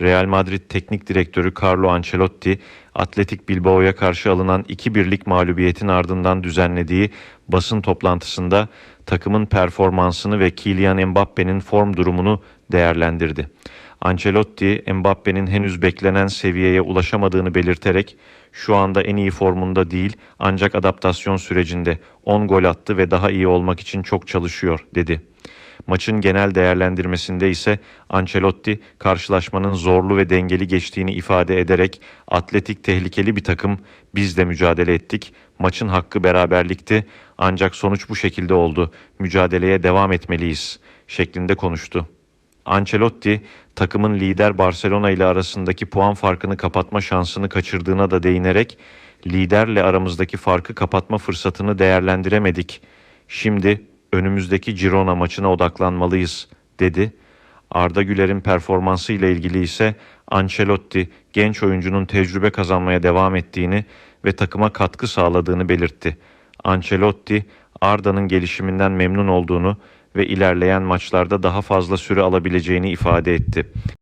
Real Madrid Teknik Direktörü Carlo Ancelotti, Atletik Bilbao'ya karşı alınan 2-1'lik mağlubiyetin ardından düzenlediği basın toplantısında takımın performansını ve Kylian Mbappe'nin form durumunu değerlendirdi. Ancelotti, Mbappe'nin henüz beklenen seviyeye ulaşamadığını belirterek şu anda en iyi formunda değil ancak adaptasyon sürecinde 10 gol attı ve daha iyi olmak için çok çalışıyor dedi. Maçın genel değerlendirmesinde ise Ancelotti karşılaşmanın zorlu ve dengeli geçtiğini ifade ederek atletik tehlikeli bir takım biz de mücadele ettik. Maçın hakkı beraberlikti ancak sonuç bu şekilde oldu. Mücadeleye devam etmeliyiz şeklinde konuştu. Ancelotti takımın lider Barcelona ile arasındaki puan farkını kapatma şansını kaçırdığına da değinerek liderle aramızdaki farkı kapatma fırsatını değerlendiremedik. Şimdi önümüzdeki Girona maçına odaklanmalıyız dedi. Arda Güler'in performansı ile ilgili ise Ancelotti genç oyuncunun tecrübe kazanmaya devam ettiğini ve takıma katkı sağladığını belirtti. Ancelotti Arda'nın gelişiminden memnun olduğunu ve ilerleyen maçlarda daha fazla süre alabileceğini ifade etti.